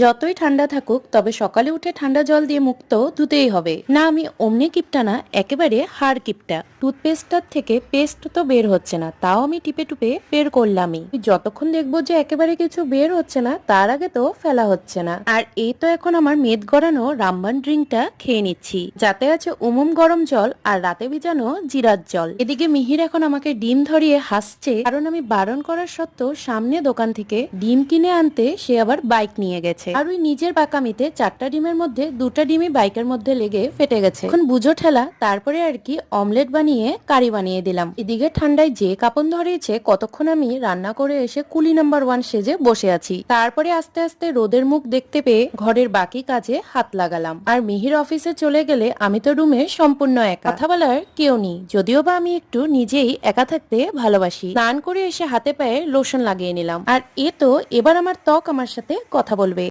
যতই ঠান্ডা থাকুক, তবে সকালে উঠে ঠান্ডা জল দিয়ে মুক্ত ধুতেই হবে। না, আমি অমনি কিপটা না একেবারে হাড় কিপটা। টুথপেস্টটার থেকে পেস্ট তো বের হচ্ছে না, তাও আমি টিপে টুপে বের করলামই। যতক্ষণ দেখব যে একেবারে কিছু বের হচ্ছে না, তার আগে তো ফেলা হচ্ছে না। আর এই তো এখন আমার মেদ গড়ানো রামবান ড্রিঙ্কটা খেয়ে নিচ্ছি। যাতে আছে উমুম গরম জল আর রাতে ভিজানো জিরার জল। এদিকে মিহির এখন আমাকে ডিম ধরিয়ে হাসছে, কারণ আমি বারণ করার সত্ত্বেও সামনে দোকান থেকে ডিম কিনে আনতে সে আবার বাইক নিয়ে গেছে। আর ওই নিজের পাকামিতে চারটা ডিমের মধ্যে দুটা ডিমই বাইকের মধ্যে লেগে ফেটে গেছে। এখন বুঝো ঠেলা, তারপরে আর কি অমলেট বানিয়ে কারি বানিয়ে দিলাম। এদিকে ঠান্ডায় যে কাপন ধরিয়েছে কতক্ষণ আমি রান্না করে এসে কুলি নাম্বার ওয়ান সেজে বসে আছি। তারপরে আস্তে আস্তে রোদের মুখ দেখতে পেয়ে ঘরের বাকি কাজে হাত লাগালাম। আর মিহির অফিসে চলে গেলে আমি তো রুমে সম্পূর্ণ একা। কথা বলার কেউ নেই, যদিও বা আমি একটু নিজেই একা থাকতে ভালোবাসি। স্নান করে এসে হাতে পায়ে লোশন লাগিয়ে নিলাম। আর এ তো এবার আমার ত্বক আমার সাথে কথা বলবে।